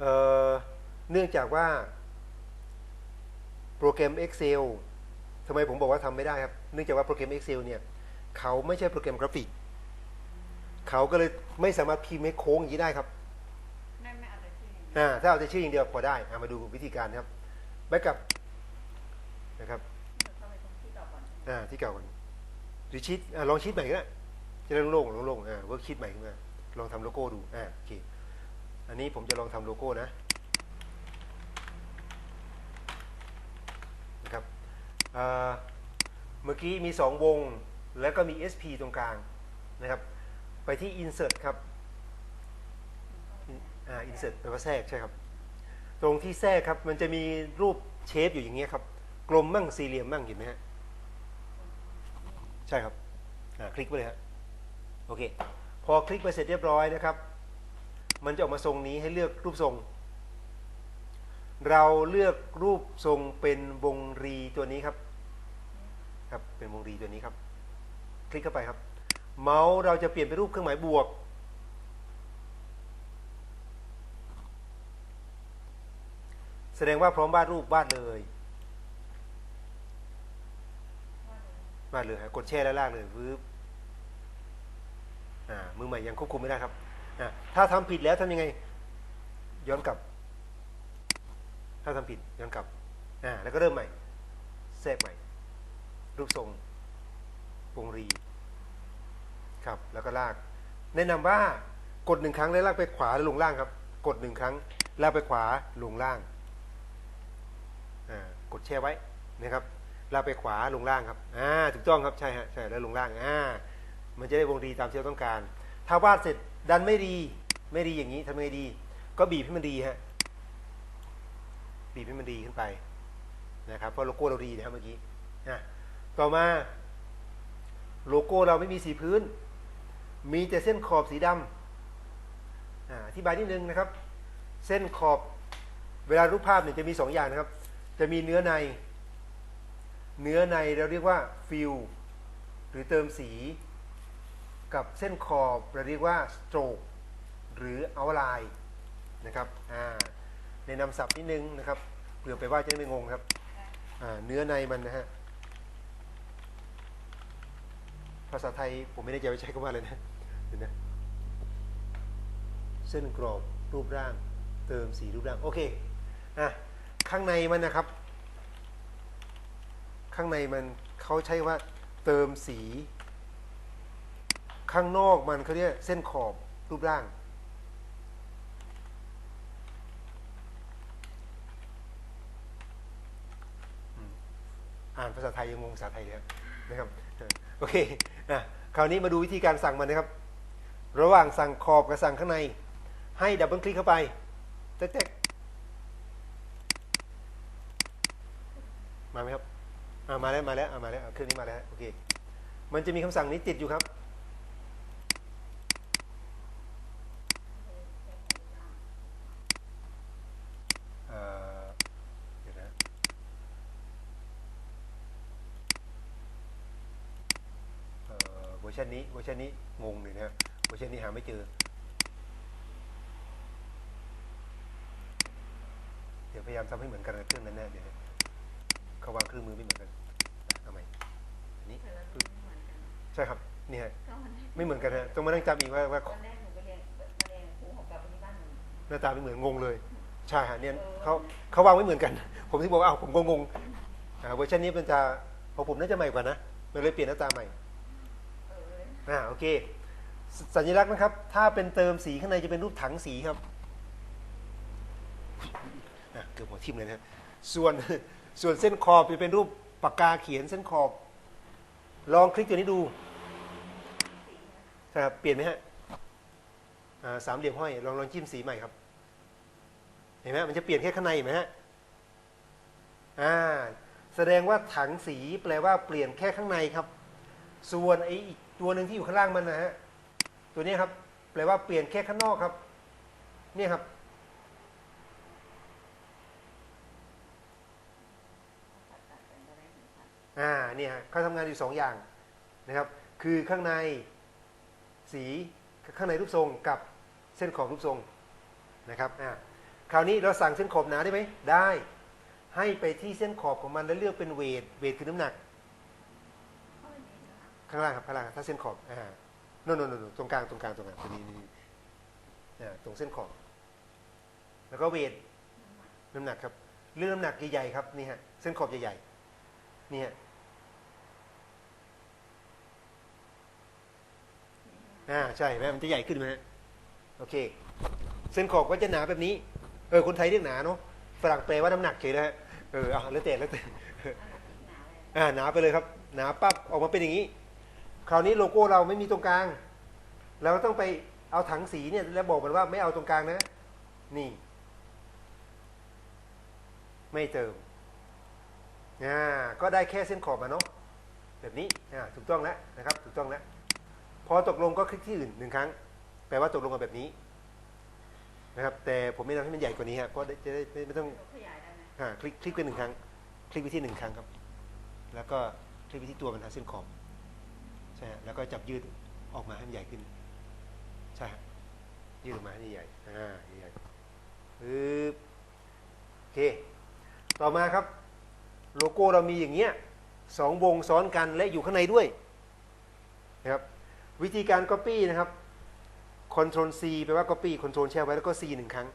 เอ่อเนื่องจากว่าโปรแกรม Excel ทำไมผมบอกว่าทำไม่ได้ครับ เนื่องจากว่าโปรแกรม Excel เนี่ย เขาไม่ใช่โปรแกรมกราฟิก เขาก็เลยไม่สามารถพิมพ์ให้โค้งอย่างนี้ได้ครับไม่ไม่เอาแต่ชื่ออย่างเดียวอ่าถ้าเอาแต่ชื่ออย่างเดียวพอได้อ่ามาดูวิธีการครับแบ็กกับนะครับเข้าไปตรงที่ต่อก่อนอ่าที่เก่าก่อนหรือชีตอ่าลองชีตใหม่ก็ได้จะได้โล่งๆโล่งๆอ่าเวิร์กชีตใหม่ขึ้นมาลองทำโลโก้ดูอ่าโอเค อันนี้ผมจะลองทำโลโก้นะนะครับเมื่อกี้มี 2 วงแล้วก็มี SP ตรงกลางนะครับ ไปที่ insert ครับอ่า insert แปลว่าแทรกใช่ครับ ตรงที่แทรกครับมันจะมีรูปเชฟอยู่อย่างเงี้ยครับ กลมมั่งสี่เหลี่ยมมั่งเห็นไหมฮะใช่ครับคลิกไปเลยฮะโอเค พอคลิกไปเสร็จเรียบร้อยนะครับ มันจะออกมาทรงนี้ให้เลือกรูปทรง เราเลือกรูปทรงเป็นวงรีตัวนี้ครับ ครับเป็นวงรีตัวนี้ครับ คลิกเข้าไปครับ เมาส์เราจะเปลี่ยนเป็นรูปเครื่องหมายบวก แสดงว่าพร้อมวาดรูปวาดเลยวาดเลยกดแช่แล้วลากเลยวืบอ่ามือใหม่ยังควบคุมไม่ได้ครับ ถ้าทำผิดแล้วทำยังไง ย้อนกลับ ถ้าทำผิดย้อนกลับอ่าแล้วก็เริ่มใหม่แทรกใหม่ รูปทรงวงรีครับ แล้วก็ลาก แนะนำว่ากดหนึ่งครั้งแล้วลากไปขวาแล้วลงล่างครับ กดหนึ่งครั้งลากไปขวาลงล่างอ่ากดแช่ไว้นะครับลากไปขวาลงล่างครับอ่าถูกต้องครับใช่ฮะใช่แล้วลงล่างอ่ามันจะได้วงรีตามที่เราต้องการ ถ้าวาดเสร็จ ดันไม่ดีไม่ดีอย่างนี้ทำไงดี ก็บีบให้มันดีฮะบีบให้มันดีขึ้นไปนะครับเพราะโลโก้เราดีนะครับเมื่อกี้นะต่อมา โลโก้เราไม่มีสีพื้น มีแต่เส้นขอบสีดำอ่าอธิบายนิดนึงนะครับ เส้นขอบเวลารูปภาพเนี่ยจะมีสองอย่างนะครับ จะมีเนื้อใน เนื้อในเราเรียกว่าฟิลหรือเติมสี กับเส้นขอบเราเรียกว่าสโตรกหรือเอาไลน์นะครับในนำศัพท์นิดนึงนะครับเผื่อไปว่าจะไม่งงครับเนื้อในมันนะฮะภาษาไทยผมไม่ได้ใจว่าใช้คำว่าอะไรนะเดี๋ยวนะเส้นกรอบรูปร่าง เติมสีรูปร่างโอเคอะข้างในมันนะครับ ข้างในมันเขาใช้ว่าเติมสี ข้างนอกมันเขาเรียกเส้นขอบรูปร่าง อ่านภาษาไทยยังงงภาษาไทยเลยครับนะครับโอเคอะคราวนี้มาดูวิธีการสั่งมันนะครับ ระหว่างสั่งขอบกับสั่งข้างใน ให้ดับเบิลคลิกเข้าไปเต๊กมาไหมครับอ่ามาแล้วมาแล้วอ่ามาแล้วเครื่องนี้มาแล้วโอเคมันจะมีคำสั่งนี้ติดอยู่ครับ เอ่อเดี๋ยวนะเอ่อเวอร์ชั นนี้เวอร์ชันนี้งงเลยนะฮะเวอร์ชันนี้หาไม่เจอ เดี๋ยวพยายามทำให้เหมือนกันกับเครื่องนั้นแน่เดี๋ยวนะเขาวางเครื่องมือไม่เหมือนกันอะเอาใหม่อันนี้แต่ละปึ๊รุ่บนไม่เหมือนกันใช่ครับนี่ฮะก็วันแรกไม่เหมือนกันฮะต้องมานั่งจำอีกว่าว่าวันแรกหนูไปเรียนมาเรียนครูของกลับไปที่บ้านหนูหน้าตาไม่เหมือนงงเลยใช่ฮะเนี่ยเขาเขาวางไม่เหมือนกัน ผมที่บอกว่าอ้าวผมก็งงอ่าเวอร์ชันนี้มันจะของผมน่าจะใหม่กว่านะมันเลยเปลี่ยนหน้าตาใหม่เอ่าโอเคสสัญลักษณ์นะครับ ถ้าเป็นเติมสีข้างในจะเป็นรูปถังสีครับอะเกือบหัวทิ่มเลยนะส่วนส่วนเส้นขอบจะเป็นรูปปากกาเขียนเส้นขอบ ลองคลิกตัวนี้ดูครับเปลี่ยนไหมฮะอ่าสามเหลี่ยมห้อยลองลองจิ้มสีใหม่ครับ เห็นไหมมันจะเปลี่ยนแค่ข้างในเห็นไหมฮะอ่าแสดงว่าถังสีแปลว่าเปลี่ยนแค่ข้างในครับ ส่วนไอ้อีก ตัวหนึ่งที่อยู่ข้างล่างมันนะฮะตัวนี้ครับ แปลว่าเปลี่ยนแค่ข้างนอกครับเนี่ยครับ อ่าเนี่ยฮะเขาทำงานอยู่สองอย่างนะครับ คือข้างในสีข้างในรูปทรงกับเส้นขอบรูปทรงนะครับอ่าคราวนี้เราสั่งเส้นขอบหนาได้ไหมได้ ให้ไปที่เส้นขอบของมันแล้วเลือกเป็นเวทเวทคือน้ำหนัก เข้าไปนี้นะคะ ข้างล่างครับข้างล่างถ้าเส้นขอบอ่าโน่นโน่นโน่นตรงกลางตรงกลางตรงกลางตรงนี้นี่อ่าตรงเส้นขอบ แล้วก็เวทน้ำหนักน้ำหนักครับเรื่องน้ำหนักใหญ่ๆครับนี่ฮะเส้นขอบใหญ่ๆนี่ฮะอ่าใช่ไหมมันจะใหญ่ขึ้นไหมโอเค เส้นขอบก็จะหนาแบบนี้ เออคนไทยเรียกหนาเนาะฝรั่งแปลว่าน้ำหนักเฉยนะฮะเออเอาแล้วแต่แล้วแต่น้นอ่าหนาไปเลยครับ หนาปั๊บออกมาเป็นอย่างนี้ คราวนี้โลโก้เราไม่มีตรงกลาง เราต้องไปเอาถังสีเนี่ยแล้วบอกมันว่าไม่เอาตรงกลางนะ นี่ ไม่เติมอ่าก็ได้แค่เส้นขอบมาเนาะแบบนี้อ่าถูกต้องแล้วนะครับ ถูกต้องแล้วพอตกลงก็คลิกที่อื่นหนึ่งครั้ง แปลว่าตกลงกันแบบนี้ นะครับ แต่ผมไม่ทำให้มันใหญ่กว่านี้ฮะเพราะจะได้ไม่ไม่ต้องยกขยายได้ไหมอ่าคลิกคลิกไปหนึ่งครั้ง คลิกไปที่หนึ่งครั้งครับ แล้วก็คลิกไปที่ตัวบรรทัดเส้นขอบ ใช่ฮะแล้วก็จับยืดออกมาให้มันใหญ่ขึ้น ใช่ฮะยืดออกมาให้ใหญ่อ่าใหญ่ปึ๊บโอเค ต่อมาครับ โลโก้เรามีอย่างเงี้ยสองวงซ้อนกันและอยู่ข้างในด้วยนะครับวิธีการ Copy นะครับ Ctrl C แปลว่า Copy Ctrl แช่ไว้แล้วก็ C หนึ่งครั้ง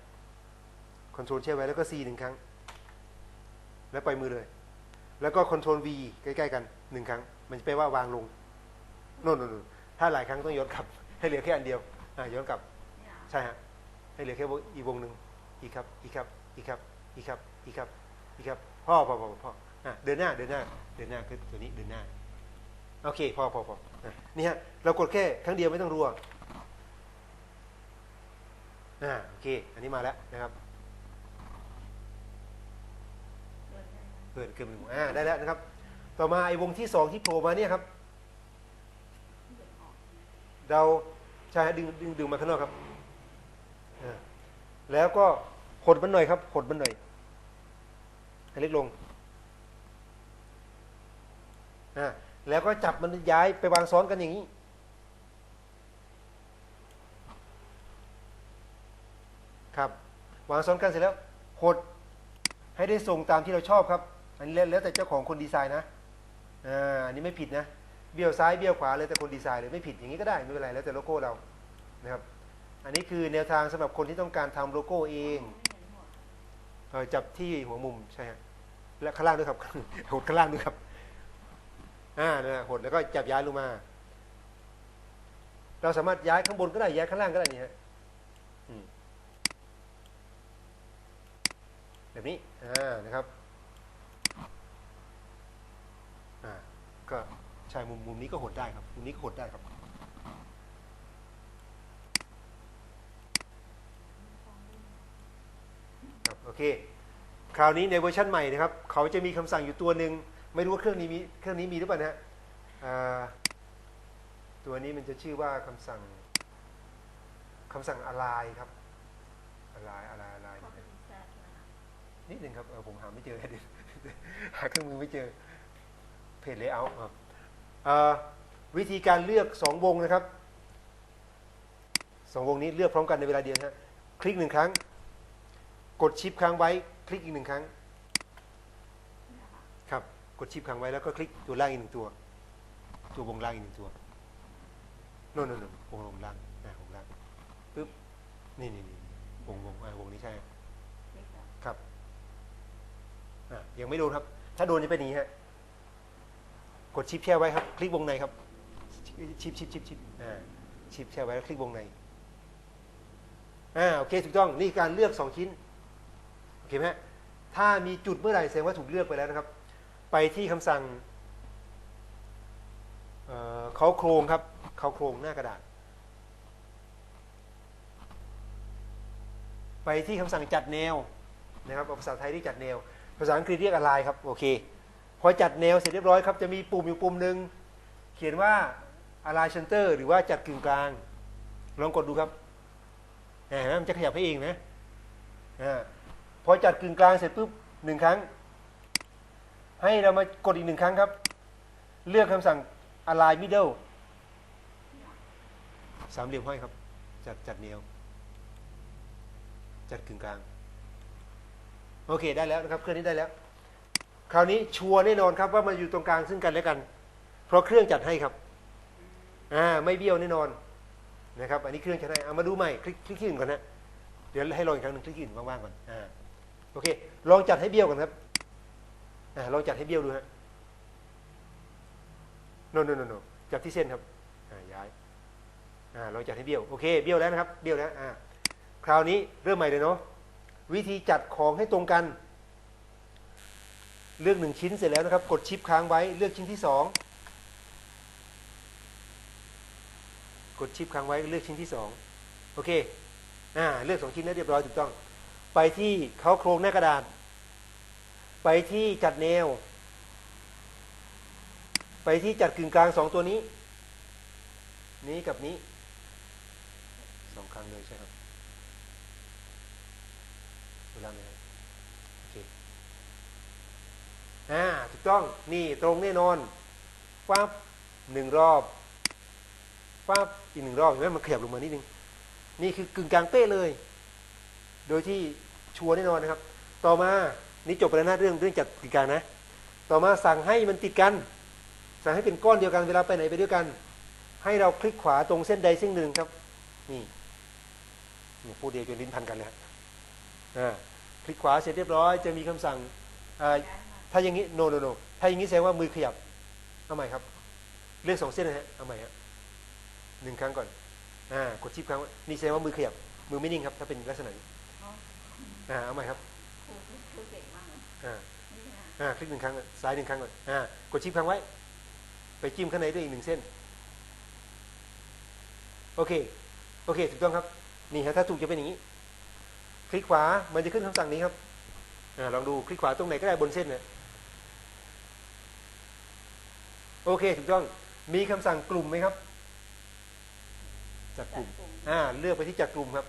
Ctrl แช่ไว้แล้วก็ C หนึ่งครั้ง แล้วปล่อยมือเลย แล้วก็ Ctrl V ใกล้ ๆ กันหนึ่งครั้ง มันจะแปลว่าวางลง น่นโน่นโน่นถ้าหลายครั้งต้องย้อนกลับ ให้เหลือแค่อันเดียวย้อนกลับ ใช่ฮะ ให้เหลือแค่วงอีกวงหนึ่งอีกครับ อีกครับ อีกครับ อีกครับ อีกครับ อีกครับ พ่อพ่อพ่อพ่อเดินหน้า เดินหน้า เดินหน้าคือตัวนี้เดินหน้า โอเค พอพอพออะนี่ฮะ เรากดแค่ครั้งเดียวไม่ต้องรัวอ่าโอเค อันนี้มาแล้วนะครับเดินได้ไหมเกิดเกิดเป็นวงอ่าได้แล้วนะครับ ต่อมาไอ้วงที่สองที่โผล่มาเนี่ยครับ เราใช่ดึงดึงดึงมาข้างนอกครับแล้วก็หดมันหน่อยครับหดมันหน่อยให้เล็กลงแล้วก็จับมันย้ายไปวางซ้อนกันอย่างนี้ ครับ วางซ้อนกันเสร็จแล้วหดให้ได้ทรงตามที่เราชอบครับ อันนี้แล้วแล้วแต่เจ้าของคนดีไซน์นะอ่าอันนี้ไม่ผิดนะ เบี้ยวซ้ายเบี้ยวขวาเลยแต่คนดีไซน์เลยไม่ผิดอย่างนี้ก็ได้ไม่เป็นไรแล้วแต่โลโก้เรานะครับ อันนี้คือแนวทางสำหรับคนที่ต้องการทำโลโก้เองเออจับที่หัวมุมใช่ฮะและข้างล่างด้วยครับหดข้างล่างด้วยครับอ่านะหดแล้วก็จับย้ายลงมา เราสามารถย้ายข้างบนก็ได้ย้ายข้างล่างก็ได้นี่ฮะแบบนี้อ่านะครับอ่าก็ ใช่มุมมุมนี้ก็หดได้ครับมุมนี้ก็หดได้ครับ ครับโอเค คราวนี้ในเวอร์ชันใหม่นะครับ เขาจะมีคำสั่งอยู่ตัวหนึ่งไม่รู้ว่าเครื่องนี้มีเครื่องนี้มีหรือเปล่านะฮะตัวนี้มันจะชื่อว่าคำสั่งคำสั่งอะไรครับอะไรอะไรอะไรนิดหนึ่งครับเออผมหาไม่เจอเดี๋ยหาเครื่องมือไม่เจอเพจเลเยอร์ครับอ่า วิธีการเลือกสองวงนะครับสองวงนี้เลือกพร้อมกันในเวลาเดียวนะฮะคลิกหนึ่งครั้ง กดชิปค้างไว้ คลิกอีกหนึ่งครั้ง ครับ กดชิปค้างไว้แล้วก็คลิกตัวล่างอีกหนึ่งตัว ตัววงล่างอีกหนึ่งตัวโน่นโน่นวงลงล่างอ่าวงล่างปึ๊บนี่นี่นี่วงวงอ่าวงนี้ใช่คลิกแล้วครับอะยังไม่โดนครับ ถ้าโดนจะเป็นอย่างนี้ฮะ กดชิปแช่ไว้ครับ คลิกวงในครับ ชิปชิปชิปชิปอ่าชิปแช่ไว้แล้วคลิกวงในอ่าโอเคถูกต้องนี่การเลือกสองชิ้นโอเคไหมถ้ามีจุดเมื่อไหร่แสดงว่าถูกเลือกไปแล้วนะครับ ไปที่คำสั่งเขาโครงครับเขาโครงหน้ากระดาษ ไปที่คำสั่งจัดแนวนะครับภาษาไทยที่จัดแนว ภาษาอังกฤษเรียกอะไรครับ โอเค พอจัดแนวเสร็จเรียบร้อยครับจะมีปุ่มอยู่ปุ่มหนึ่งเขียนว่า align center หรือว่าจัดกึ่งกลาง ลองกดดูครับเห็นไหมมันจะขยับให้เองนะพอจัดกึ่งกลางเสร็จปุ๊บหนึ่งครั้ง ให้เรามากดอีกหนึ่งครั้งครับ เลือกคำสั่ง align middle สามเหลี่ยมห้อยครับ จัดจัดแนว จัดกึ่งกลาง โอเคได้แล้วนะครับ เครื่องนี้ได้แล้ว คราวนี้ชัวร์แน่นอนครับว่ามันอยู่ตรงกลางซึ่งกันและกัน เพราะเครื่องจัดให้ครับอ่าไม่เบี้ยวแน่นอนนะครับอันนี้เครื่องจัดให้เอามาดูใหม่คลิกคลิกที่อื่นก่อนนะเดี๋ยวให้ลองอีกครั้งหนึ่งคลิกที่อื่นว่างๆก่อนอ่าโอเค ลองจัดให้เบี้ยวก่อนครับอ่าลองจัดให้เบี้ยวดูฮะโนโนโนโนจับที่เส้นครับอ่าย้ายอ่าลองจัดให้เบี้ยวโอเคเบี้ยวแล้วนะครับเบี้ยวแล้วอ่าคราวนี้เริ่มใหม่เลยเนาะวิธีจัดของให้ตรงกัน เลือกหนึ่งชิ้นเสร็จแล้วนะครับ กดชิปค้างไว้เลือกชิ้นที่สองกดชิปค้างไว้เลือกชิ้นที่สองโอเคอ่าเลือกสองชิ้นแล้วเรียบร้อยถูกต้อง ไปที่เขาโครงหน้ากระดาษ ไปที่จัดแนว ไปที่จัดกึ่งกลางสองตัวนี้ นี้กับนี้สองครั้งเลยใช่ครับเวลาไหมครับโอเค อ่าถูกต้องนี่ตรงแน่นอนปั๊บหนึ่งรอบปั๊บอีกหนึ่งรอบเห็นไหมมันขยับลงมานิดนึงนี่คือกึ่งกลางเป๊ะเลย โดยที่ชัวร์แน่นอนนะครับ ต่อมานี่จบไปแล้วนะเรื่องเรื่องจัดกึ่งกลางนะ ต่อมาสั่งให้มันติดกัน สั่งให้เป็นก้อนเดียวกันเวลาไปไหนไปด้วยกัน ให้เราคลิกขวาตรงเส้นใดเส้นหนึ่งครับ นี่นี่พูดเดียวจนลิ้นพันกันเลยอ่าคลิกขวาเสร็จเรียบร้อย จะมีคำสั่ง อ่าย้ายมาถ้าอย่างนี้ no no no ถ้าอย่างนี้แสดงว่ามือขยับเอาใหม่ครับเลือกสองเส้นนะฮะเอาใหม่ฮะหนึ่งครั้งก่อนอ่ากดชิปครั้งไว้นี่แสดงว่ามือขยับ มือไม่นิ่งครับ ถ้าเป็นลักษณะนี้อ๋ออ่าเอาใหม่ครับครูครูเก่งมากเลยอ่านี่นะอ่าคลิกหนึ่งครั้งก่อนซ้ายหนึ่งครั้งก่อนอ่ากดชิปครั้งไว้ ไปจิ้มข้างในด้วยอีกหนึ่งเส้น โอเค โอเคถูกต้องครับ นี่ฮะถ้าถูกจะเป็นอย่างนี้ คลิกขวามันจะขึ้นคำสั่งนี้ครับอ่าลองดูคลิกขวาตรงไหนก็ได้บนเส้นเนี่ย โอเคถูกต้อง มีคำสั่งกลุ่มไหมครับจัดกจัลุ่ดมกลุ่ม อ่า เลือกไปที่จัดกลุ่มครับ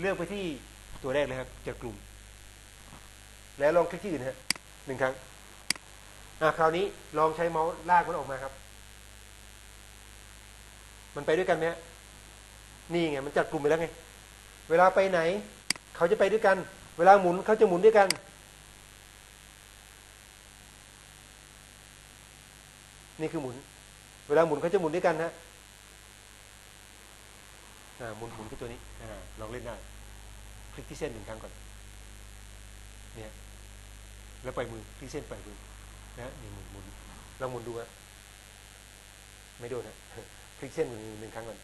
เลือกไปที่ตัวแรกเลยครับจัดกลุ่ม แล้วลองคลิกที่อื่นฮะหนึ่งครั้ง อ่าคราวนี้ลองใช้เมาส์ลากมันออกมาครับ มันไปด้วยกันไหมฮะนี่ไงมันจัดกลุ่มไปแล้วไง เวลาไปไหน เขาจะไปด้วยกัน เวลาหมุนเขาจะหมุนด้วยกัน นี่คือหมุน เวลาหมุนเขาจะหมุนด้วยกันฮะอ่าหมุนหมุนคือตัวนี้อ่าลองเล่นได้คลิกที่เส้นหนึ่งครั้งก่อน เนี่ย แล้วปล่อยมือคลิกเส้นปล่อยมือนะนี่หมุนหมุนลองหมุนดูฮะไม่โดนฮะคลิกเส้นหนึ่งหนึ่งครั้งก่อน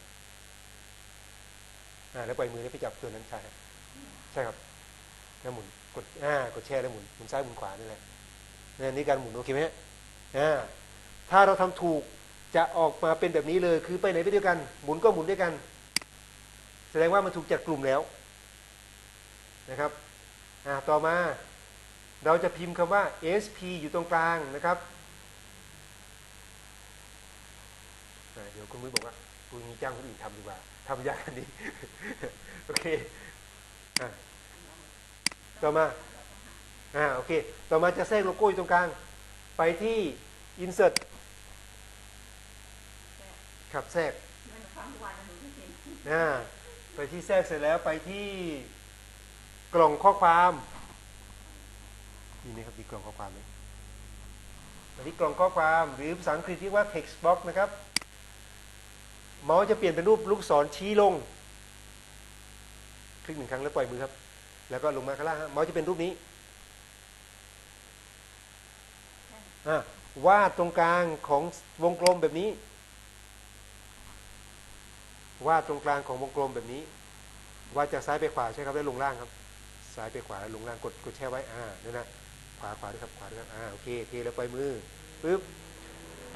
อ่าแล้วปล่อยมือแล้วไปจับตัวนั้นใช่ครับใช่ครับแล้วหมุนกดอ่ากดแช่แล้วหมุนหมุนซ้ายหมุนขวานี่แหละนี่นี่การหมุนโอเคไหมฮะอ่า ถ้าเราทำถูกจะออกมาเป็นแบบนี้เลย คือไปไหนไปด้วยกัน หมุนก็หมุนด้วยกัน แสดงว่ามันถูกจัดกลุ่มแล้วนะครับอ่าต่อมาเราจะพิมพ์คำว่า SP อยู่ตรงกลางนะครับเดี๋ยวคุณมุ้ยบอกว่าคุณมีจ้างคนอื่นทำดีกว่าทำยากอันนี้ โอเคอ่าต่อมาอ่าโอเค ต่อมาจะแทรกโลโก้อยู่ตรงกลาง ไปที่ insert ครับแทรกมันฟังทุกวันนะหนูไม่เห็นอ่าไปที่แทรกเสร็จแล้วไปที่กล่องข้อความนี่นะครับมีกล่องข้อความไหมไปที่กล่องข้อความหรือภาษาอังกฤษเรียกว่า text box นะครับ เมาส์จะเปลี่ยนเป็นรูปลูกศรชี้ลง คลิกหนึ่งครั้งแล้วปล่อยมือครับ แล้วก็ลงมาข้างล่างฮะเมาส์จะเป็นรูปนี้อ่าวาดตรงกลางของวงกลมแบบนี้ วาดตรงกลางของวงกลมแบบนี้วาดจากซ้ายไปขวาใช่ครับแล้วลงล่างครับ ซ้ายไปขวาแล้วลงล่างกดกดแช่ไว้อ่านั่นนะขวาขวาด้วยครับขวาด้วยครับอ่าโอเคเคแล้วปล่อยมือปึ๊บ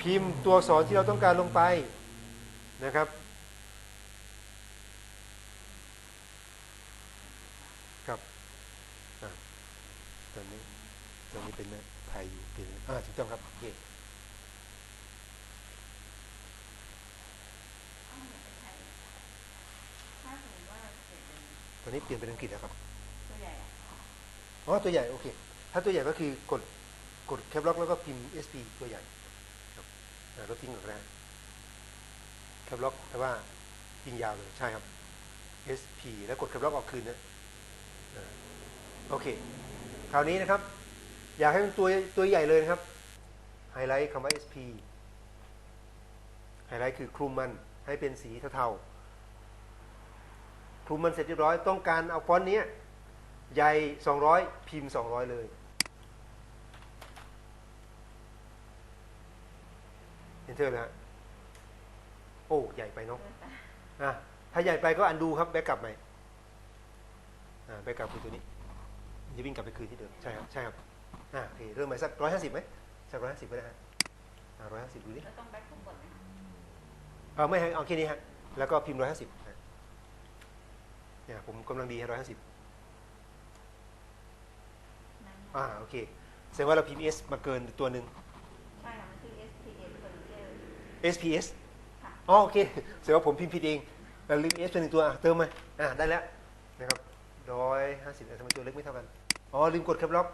พิมพ์ตัวสอักษรที่เราต้องการลงไปนะครับครับอ่าตอนนี้ตอนนี้เป็นไทยอยู่เป็นอ่าถูกต้องครับโอเค ถ้าสมมติว่าเกิดเป็น ตอนนี้เปลี่ยนเป็นอังกฤษแล้วครับตัวใหญ่อะอ๋อตัวใหญ่โอเค ถ้าตัวใหญ่ก็คือกดกดแคปล็อกแล้วก็พิมพ์ SP ตัวใหญ่ครับอ่าลบทิ้งออกแล้วแคปล็อกแต่ว่ายิงยาวเลยใช่ครับ SP แล้วกดแคปล็อกออกคืนนะอ่าโอเคคคราวนี้นะครับ อยากให้เป็นตัวตัวใหญ่เลยนะครับ ไฮไลท์คำว่า SP ไฮไลท์คือคลุมมันให้เป็นสีเทาๆ คลุมมันเสร็จเรียบร้อยต้องการเอาฟอนต์เนี้ยใหญ่ 200 พิมพ์ 200 เลยเอนเตอร์เลยฮะโอ้ใหญ่ไปเนาะอะถ้าใหญ่ไปก็อันดูครับ แบ็กกลับใหม่อ่าแบ็กกลับคือตัวนี้จะวิ่งกลับไปคืนที่เดิมใช่ครับใช่ครับอ่าโอเคเริ่มใหม่สักร้อยห้าสิบไหมสักร้อยห้าสิบก็ได้ฮะอ่าร้อยห้าสิบดูดิแล้วต้องแบ็คข้างบนไหมคะเออไม่ฮะเอาแค่นี้ฮะแล้วก็พิมพ์ร้อยห้าสิบ เนี่ยผมกำลังดีฮะร้อยห้าสิบนั่นอ่าโอเคแสดงว่าเราพิมพ์ S มาเกินตัวหนึ่งใช่ค่ะมันคือ SPF Furniture SPS ค่ะอ๋อโอเคแสดงว่าผมพิมพ์ผิดเองเราลืม S เป็นหนึ่งตัวอะเติมมาอ่าได้แล้วนะครับร้อยห้าสิบทำไมตัวเล็กไม่เท่ากันอ๋อลืมกดแคปล็อก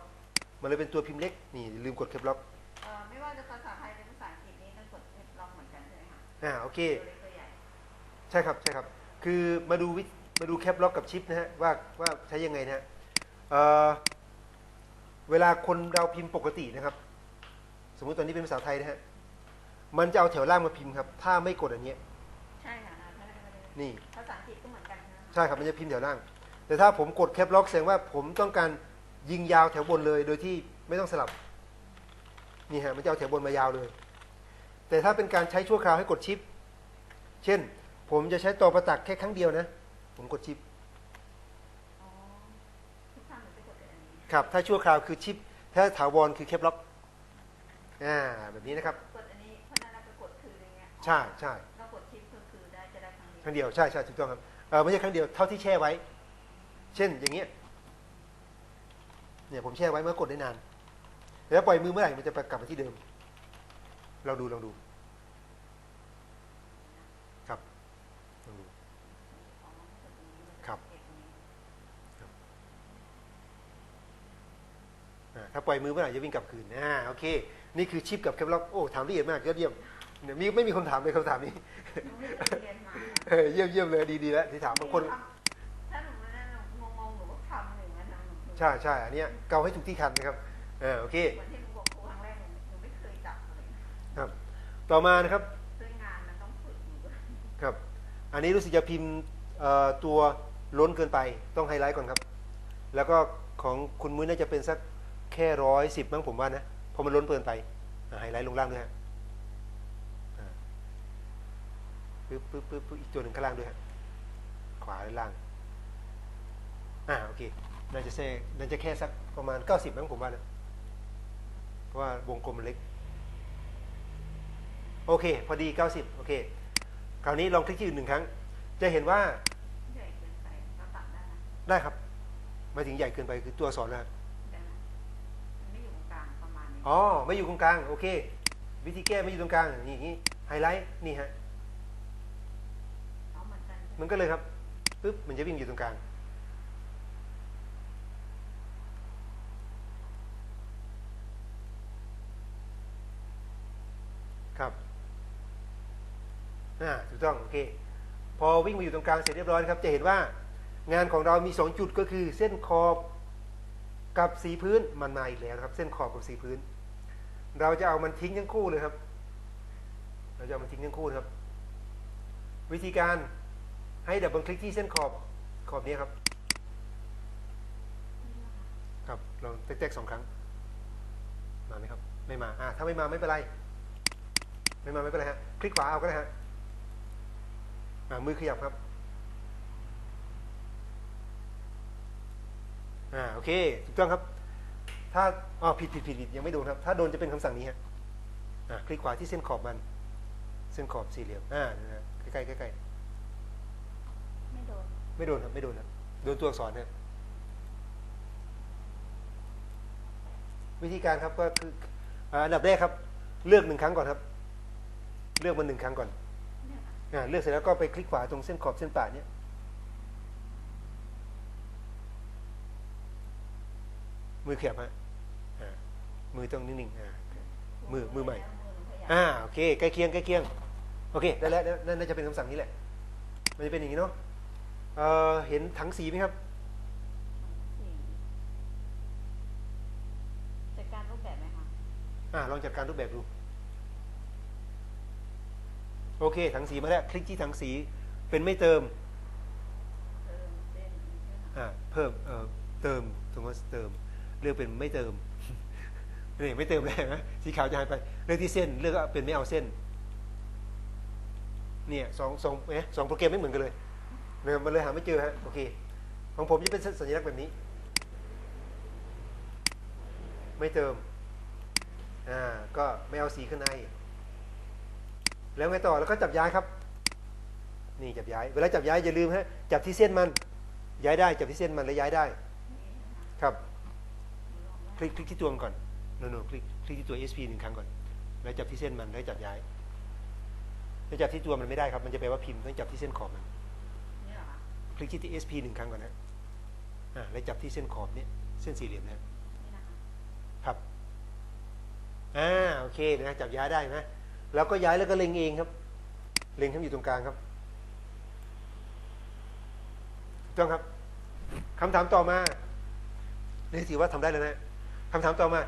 มันเลยเป็นตัวพิมพ์เล็กนี่ลืมกดแคปล็อกเอ่อไม่ว่าจะภาษาไทยหรือภาษาอังกฤษนี่ต้องกดเทปล็อกเหมือนกันใช่ไหมคะอ่าโอเคตัวเล็กตัวใหญ่ใช่ครับใช่ครับ คือมาดูวิ มาดูแคปล็อกกับชิปนะฮะว่าว่าใช้ยังไงนะฮะเอ่อเวลาคนเราพิมพ์ปกตินะครับ สมมุติตอนนี้เป็นภาษาไทยนะฮะมันจะเอาแถวล่างมาพิมพ์ครับ ถ้าไม่กดอันเนี้ยใช่ค่ะอ่าถ้าได้ไม่ได้นี่ภาษาอังกฤษก็เหมือนกันนะใช่ครับมันจะพิมพ์แถวล่าง แต่ถ้าผมกดแคปล็อกแสดงว่าผมต้องการยิงยาวแถวบนเลยโดยที่ไม่ต้องสลับนี่ฮะมันจะเอาแถวบนมายาวเลย แต่ถ้าเป็นการใช้ชั่วคราวให้กดชิป เช่น ผมจะใช้ต่อประตักแค่ครั้งเดียวนะ ผมกดชิปอ๋อทุกท่านหนูจะกดแต่อันนี้ครับ ถ้าชั่วคราวคือชิป ถ้าถาวรคือแคปล็อกอ่าแบบนี้นะครับกดอันนี้เพราะนั้นเราก็กดคืออย่างเงี้ยใช่ใช่เรากดชิปก็คือได้จะได้ครั้งเดียวครั้งเดียวใช่ใช่ถูกต้องครับเออไม่ใช่ครั้งเดียวเท่าที่แช่ไว้ เช่นอย่างเงี้ยเนี่ยผมแช่ไว้เมื่อกดได้นาน แล้วปล่อยมือเมื่อไหร่มันจะกลับมาที่เดิม เราดูลองดู ครับลองดู อ๋อกดตรงนี้เลย ครับ เอกตรงนี้ อ่า ถ้าปล่อยมือเมื่อไหร่จะวิ่งกลับคืนอ่าโอเค นี่คือชิปกับแคปล็อกโอ้ถามละเอียดมากยอดเยี่ยมเนี่ยมีไม่มีคนถามเลยคำถามนี้หนูไม่เคยเรียนมาเออเยี่ยมเยี่ยมเลยดีดีแล้วที่ถามบางคนถ้าหนูไม่ได้หนูงงๆหนูก็ทำหนึ่งนะหนูใช่ใช่อันเนี้ยเกาให้ถูกที่คันนะครับเออโอเคเหมือนที่หนูบอกครูครั้งแรกหนูหนูไม่เคยจับเลยครับต่อมานะครับด้วยงานมันต้องฝึกหนูด้วยครับ อันนี้รู้สึกจะพิมพ์เอ่อตัวล้นเกินไปต้องไฮไลท์ก่อนครับ แล้วก็ของคุณมุ้ยน่าจะเป็นสัก แค่ร้อยสิบมั้งผมว่านะเพราะมันล้นเกินไปอ่าไฮไลท์ลงล่างด้วยฮะอ่าปึ๊บปึ๊บปึ๊บปึ๊บอีกตัวหนึ่งข้างล่างด้วยฮะขวาและล่างอ่าโอเคน่าจะแค่น่าจะแค่สักประมาณ90มั้งผมว่านะเพราะว่าวงกลมมันเล็ก โอเค พอดี90โอเค คราวนี้ลองคลิกที่อื่นหนึ่งครั้ง จะเห็นว่าใหญ่เกินไปเราตัดได้นะได้ครับหมายถึงใหญ่เกินไปคือตัวอักษรนะได้นะมันไม่อยู่ตรงกลางประมาณนี้ อ๋อไม่อยู่ตรงกลางโอเค วิธีแก้ไม่อยู่ตรงกลางนี่อย่างนี้ไฮไลท์นี่ฮะเหมือนกันก็เลยครับปึ๊บมันจะวิ่งอยู่ตรงกลางครับอ่าถูกต้องโอเคพอวิ่งมาอยู่ตรงกลางเสร็จเรียบร้อยครับ จะเห็นว่างานของเรามี 2 จุดก็คือเส้นขอบกับสีพื้นมันมาอีกแล้วครับ เส้นขอบกับสีพื้น เราจะเอามันทิ้งทั้งคู่เลยครับ เราจะเอามันทิ้งทั้งคู่ครับ วิธีการให้ดับเบิลคลิกที่เส้นขอบขอบนี้ครับ ครับลองแตกๆสองครั้งมาไหมครับ ไม่มาอ่าถ้าไม่มาไม่เป็นไร ไม่มาไม่เป็นไรฮะคลิกขวาเอาก็ได้ฮะอ่ามือขยับครับอ่าโอเคถูกต้องครับ ถ้าอ๋อผิดผิดผิดผิดยังไม่โดนครับ ถ้าโดนจะเป็นคำสั่งนี้ฮะอ่าคลิกขวาที่เส้นขอบมัน เส้นขอบสี่เหลี่ยมอ่านะฮะใกล้ๆใกล้ๆไม่โดนไม่โดนครับไม่โดนครับโดนตัวอักษรครับวิธีการครับก็คืออ่าอันดับแรกครับ เลือกหนึ่งครั้งก่อนครับ เลือกมันหนึ่งครั้งก่อนเนี่ยค่ะอ่าเลือกเสร็จแล้วก็ไปคลิกขวาตรงเส้นขอบเส้นป่าเนี้ยมือขยับฮะอ่า มือต้องนิ่งๆอ่ามือมือใหม่มือหนูขยับอ่าโอเคใกล้เคียงใกล้เคียงโอเคได้แล้วนั่นน่าจะเป็นคำสั่งนี้แหละ มันจะเป็นอย่างนี้เนาะเอ่อเห็นถังสีไหมครับสี่อ่าลองจัดการรูปแบบดูโอเค ถังสีมาแล้ว คลิกที่ถังสีเป็นไม่เติมเติมเส้นนี้ใช่ไหมอ่าเพิ่มเอ่อเติมสมมติว่าเติม เลือกเป็นไม่เติม นี่ไม่เติมเลยนไหมสีขาวจะหายไปเลือกที่เส้นเลือกเป็นไม่เอาเส้น เนี่ยสองสองเอ๊ะสองโปรแกรมไม่เหมือนกันเลยเนี่ยมันเลยหาไม่เจอฮะโอเค ของผมจะเป็นสัญลักษณ์แบบนี้ ไม่เติมอ่าก็ไม่เอาสีข้างใน แล้วไงต่อแล้วก็จับย้ายครับ นี่จับย้าย เวลาจับย้ายอย่าลืมฮะจับที่เส้นมัน ย้ายได้ จับที่เส้นมันแล้วย้ายได้ ครับ คลิกคลิกที่ตัวมันก่อน โนโนคลิกคลิกที่ตัว SP หนึ่งครั้งก่อน แล้วจับที่เส้นมันแล้วจับย้ายถ้าจับที่ตัวมันไม่ได้ครับ มันจะแปลว่าพิมพ์ต้องจับที่เส้นขอบมันนี่เหรอคะคลิกที่ SP หนึ่งครั้งก่อนนะอ่าแล้วจับที่เส้นขอบเนี้ยเส้นสี่เหลี่ยมนะนี่นะคะครับอ่าโอเคนะจับย้ายได้นะแล้วก็ย้ายแล้วก็เล็งเองครับ เล็งให้มันอยู่ตรงกลางครับถูกต้องครับคำถามต่อมานี่ถือว่าทำได้แล้วนะคำถามต่อมา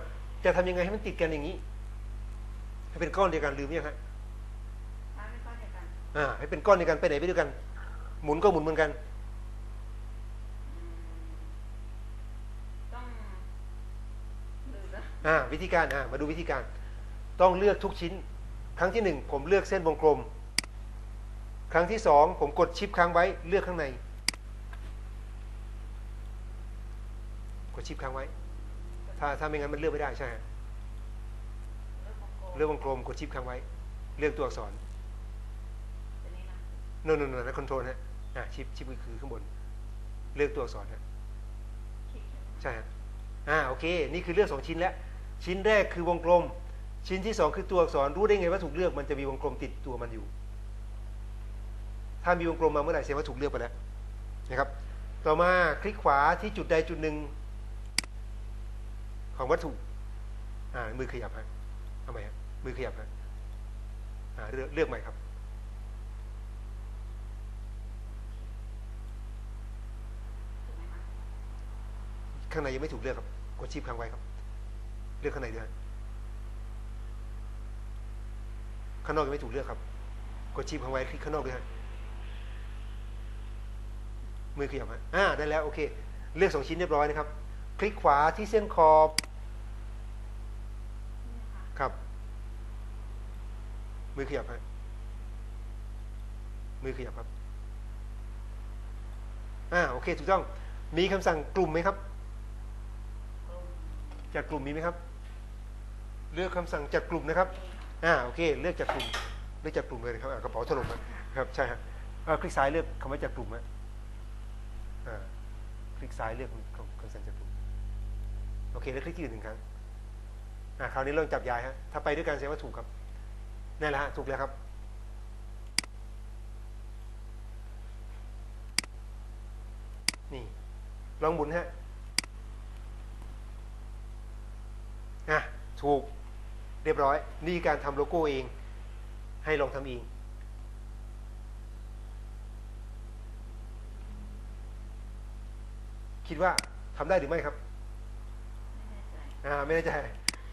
จะทำยังไงให้มันติดกันอย่างนี้ ให้เป็นก้อนเดียวกันลืมยังฮะถ้าไม่ก้อนเดียวกันอ่าให้เป็นก้อนเดียวกันไปไหนไปด้วยกัน หมุนก็หมุนเหมือนกันอืมต้องลืมแล้วอ่าวิธีการอ่ามาดูวิธีการ ต้องเลือกทุกชิ้น ครั้งที่หนึ่งผมเลือกเส้นวงกลม ครั้งที่สองผมกดชิปค้างไว้เลือกข้างใน กดชิปค้างไว้ ถ้าถ้าไม่งั้นมันเลือกไม่ได้ใช่ฮะเลือกวงกลมเลือกวงกลมกดชิปค้างไว้ เลือกตัวอักษรตัวนี้นะโนนโนนนะคอนโทรลฮะอ่าชิปชิปก็คือข้างบน เลือกตัวอักษรฮะคลิกใช่ไหมใช่ฮะอ่าโอเค นี่คือเลือกสองชิ้นแล้วชิ้นแรกคือวงกลม ชิ้นที่สองคือตัวอักษรรู้ได้ไงว่าถูกเลือกมันจะมีวงกลมติดตัวมันอยู่ ถ้ามีวงกลมมาเมื่อไหร่แสดงว่าถูกเลือกไปแล้วนะครับ ต่อมาคลิกขวาที่จุดใดจุดหนึ่ง ของวัตถุอ่ามือขยับฮะเอาใหม่ฮะมือขยับฮะอ่าเลือกเลือกใหม่ครับ ข้างในยังไม่ถูกเลือกครับกดชิปค้างไว้ครับ เลือกข้างในด้วยข้างนอกยังไม่ถูกเลือกครับกดชิปค้างไว้คลิกข้างนอกด้วยฮะมือขยับฮะอ่าได้แล้วโอเค เลือกสองชิ้นเรียบร้อยนะครับ ลิกขวาที่เส้นขอบนี่ค่ะครับ มือขยับฮะมือขยับครับอ่าโอเคถูกต้อง มีคำสั่งกลุ่มไหมครับ จากกลุ่มมีไหมครับ เลือกคำสั่งจากกลุ่มนะครับอ่าโอเค เลือกจากกลุ่มเลือกจากกลุ่มเลยครับกระเป๋าถล่มครับใช่ฮะอ่าคลิกซ้ายเลือกคำว่าจากกลุ่มฮะอ่าคลิกซ้ายเลือกคำคำสั่งจากกลุ่ม โอเคแล้วคลิกที่อื่นหนึ่งครั้งอ่าคราวนี้ลองจับยายฮะถ้าไปด้วยกันแสดงว่าถูกครับนั่นแหละฮะถูกแล้วครับนี่ลองหมุนฮะอะถูกเรียบร้อย นี่การทำโลโก้เอง ให้ลองทำเองคิดว่าทำได้หรือไม่ครับ อ่าไม่แน่ใจ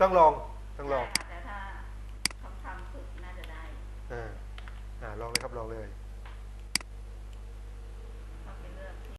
ต้องลองต้องลองใช่ค่ะแต่ถ้าคำทำฝึกน่าจะได้อ่าอ่าลองเลยครับลองเลยอ